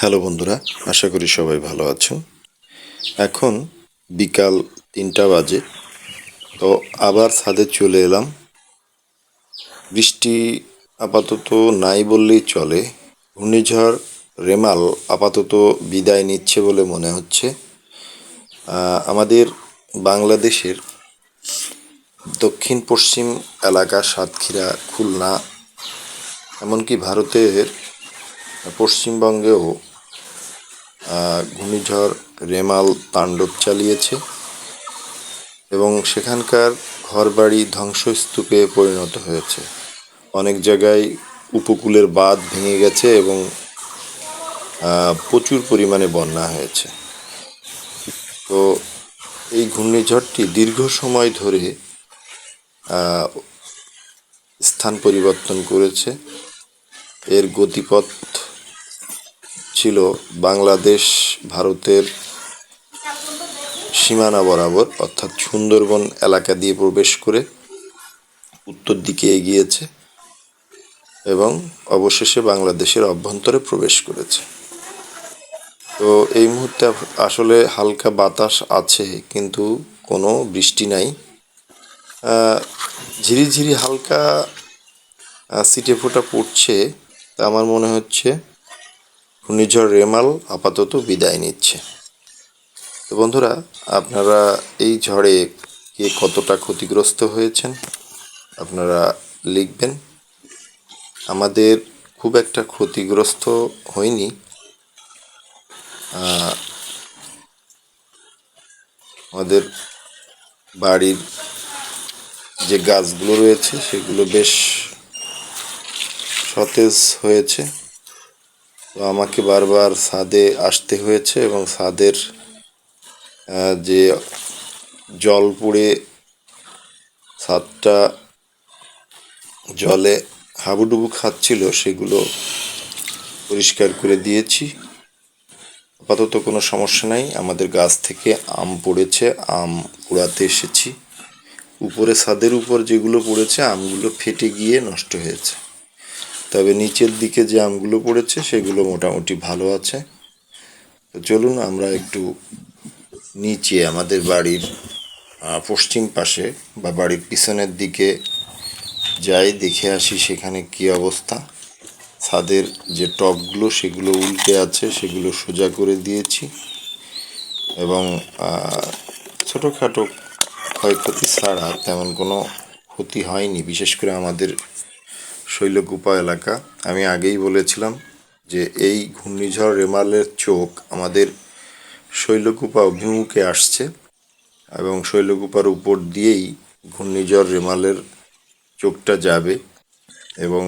Hello বন্ধুরা, আশা করি সবাই ভালো আছো এখন বিকাল তিনটা বাজে, তো আবার ছাদে চলে এলাম। বৃষ্টি আপাতত নাই বললেই চলে। ঘূর্ণিঝড় রেমাল আপাতত বিদায় নিচ্ছে বলে মনে হচ্ছে। আমাদের বাংলাদেশের দক্ষিণ পশ্চিম এলাকা সাতক্ষীরা, খুলনা, এমনকি ভারতের পশ্চিমবঙ্গেও ঘূর্ণিঝড় রেমাল তাণ্ডব চালিয়েছে এবং সেখানকার ঘরবাড়ি ধ্বংসস্তূপে পরিণত হয়েছে। অনেক জায়গায় উপকূলের বাঁধ ভেঙে গেছে এবং প্রচুর পরিমাণে বন্যা হয়েছে। তো এই ঘূর্ণিঝড়টি দীর্ঘ সময় ধরে স্থান পরিবর্তন করেছে। এর গতিপথ ছিল বাংলাদেশ, ভারতের সীমানা বরাবর, অর্থাৎ সুন্দরবন এলাকা দিয়ে প্রবেশ করে উত্তর দিকে এগিয়েছে এবং অবশেষে বাংলাদেশের অভ্যন্তরে প্রবেশ করেছে। তো এই মুহূর্তে আসলে হালকা বাতাস আছে, কিন্তু কোনো বৃষ্টি নাই। ঝিরিঝিরি হালকা সিটে ফোঁটা পড়ছে। তা আমার মনে হচ্ছে ঘূর্ণিঝড় রেমাল আপাতত বিদায় নিচ্ছে। তো বন্ধুরা, আপনারা এই ঝড়ে কে কতটা ক্ষতিগ্রস্ত হয়েছেন আপনারা লিখবেন। আমাদের খুব একটা ক্ষতিগ্রস্ত হয়নি। আমাদের বাড়ির যে গাছগুলো রয়েছে, সেগুলো বেশ সতেজ হয়েছে। তো আমাকে বারবার ছাদে আসতে হয়েছে এবং ছাদের যে জল পড়ে ছাদটা জলে হাবুডুবু খাচ্ছিল সেগুলো পরিষ্কার করে দিয়েছি। আপাতত কোনো সমস্যা নাই, আমাদের গাছ থেকে আম পড়েছে, আম কুড়াতে এসেছি। উপরে ছাদের উপর যেগুলো পড়েছে, আমগুলো ফেটে গিয়ে নষ্ট হয়েছে। তবে নিচের দিকে যে আমগুলো পড়েছে, সেগুলো মোটামুটি ভালো আছে। তো চলুন, আমরা একটু নিচে আমাদের বাড়ির পশ্চিম পাশে বা বাড়ির পিছনের দিকে যাই, দেখে আসি সেখানে কি অবস্থা। ছাদের যে টবগুলো সেগুলো উল্টে আছে, সেগুলো সোজা করে দিয়েছি। এবং ছোটোখাটো ক্ষয়ক্ষতি ছাড়া তেমন কোনো ক্ষতি হয়নি, বিশেষ করে আমাদের শৈলকুপা এলাকা, আমি আগেই বলেছিলাম যে এই ঘূর্ণিঝড় রেমালের চোখ আমাদের শৈলকুপা অভিমুখে আসছে এবং শৈলকুপার উপর দিয়েই ঘূর্ণিঝড় রেমালের চোখটা যাবে এবং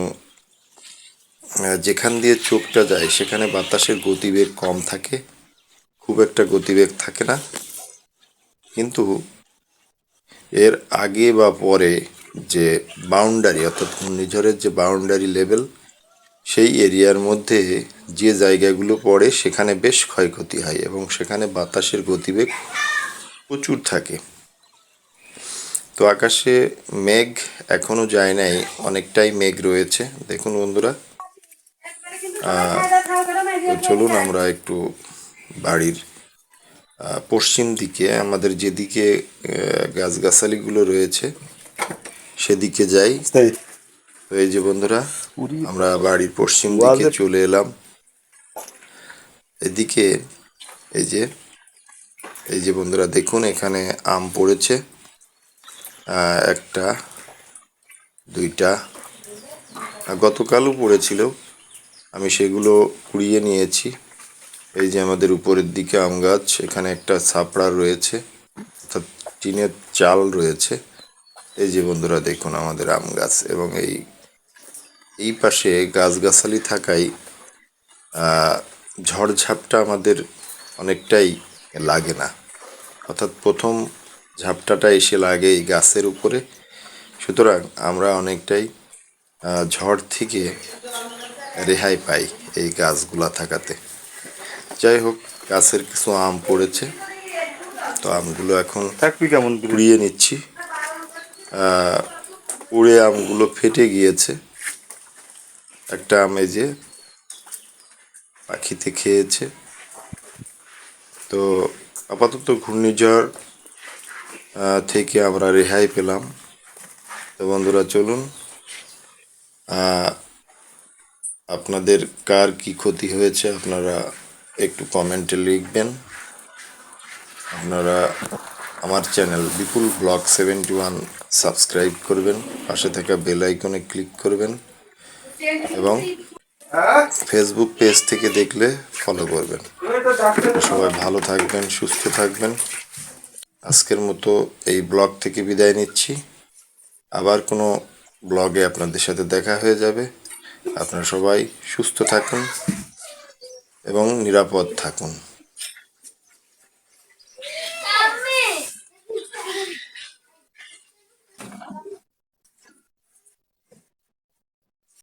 যেখান দিয়ে চোখটা যায় সেখানে বাতাসের গতিবেগ কম থাকে, খুব একটা গতিবেগ থাকে না। কিন্তু এর আগে বা পরে যে বাউন্ডারি অর্থাৎ ঘূর্ণিঝড়ের যে বাউন্ডারি লেভেল সেই এরিয়ার মধ্যে যে জায়গাগুলো পড়ে, সেখানে বেশ ক্ষয়ক্ষতি হয় এবং সেখানে বাতাসের গতিবেগ প্রচুর থাকে। তো আকাশে মেঘ এখনও যায় নাই, অনেকটাই মেঘ রয়েছে। দেখুন বন্ধুরা চলুন আমরা একটু বাড়ির পশ্চিম দিকে, আমাদের যেদিকে গাছগাছালিগুলো রয়েছে সেদিকে যাই। এই যে বন্ধুরা আমরা বাড়ির পশ্চিম দিকে চলে এলাম। এদিকে এই যে এই যে বন্ধুরা দেখুন এখানে আম পড়েছে। একটা দুইটা। গতকালও পড়েছিল। আমি সেগুলো কুড়িয়ে নিয়েছি। এই যে আমাদের উপরের দিকে আম গাছ এখানে একটা ছাপড়া রয়েছে। অর্থাৎ টিনের চাল রয়েছে। এই যে বন্ধুরা দেখুন আমাদের আম গাছ এবং এই এই পাশে গাছগাছালি থাকায় ঝড়ঝাপটা আমাদের অনেকটাই লাগে না। অর্থাৎ প্রথম ঝাপটাটা এসে লাগে এই গাছের উপরে। সুতরাং আমরা অনেকটাই ঝড় থেকে রেহাই পাই এই গাছগুলা থাকাতে। যাই হোক গাছের কিছু আম পড়েছে। তো আমগুলো এখন? কুড়িয়ে নিচ্ছি। পুড়ে আমগুলো ফেটে গিয়েছে। একটা আম যে পাখিতে খেয়েছে। তো আপাতত ঘূর্ণিঝড় থেকে আমরা রেহাই পেলাম। তো বন্ধুরা, চলুন আপনাদের কার কি ক্ষতি হয়েছে আপনারা একটু কমেন্টে লিখবেন। আপনারা আমার channel Bipul blog seventy one subscribe করবেন, পাশে থাকা বেল আইকনে ক্লিক করবেন এবং ফেসবুক পেজ থেকে দেখলে ফলো করবেন। সবাই ভালো থাকবেন, সুস্থ থাকবেন। আজকের মতো এই ব্লগ থেকে বিদায় নিচ্ছি। আবার কোনো ব্লগে আপনাদের সাথে দেখা হয়ে যাবে। আপনারা সবাই সুস্থ থাকুন এবং নিরাপদ থাকুন।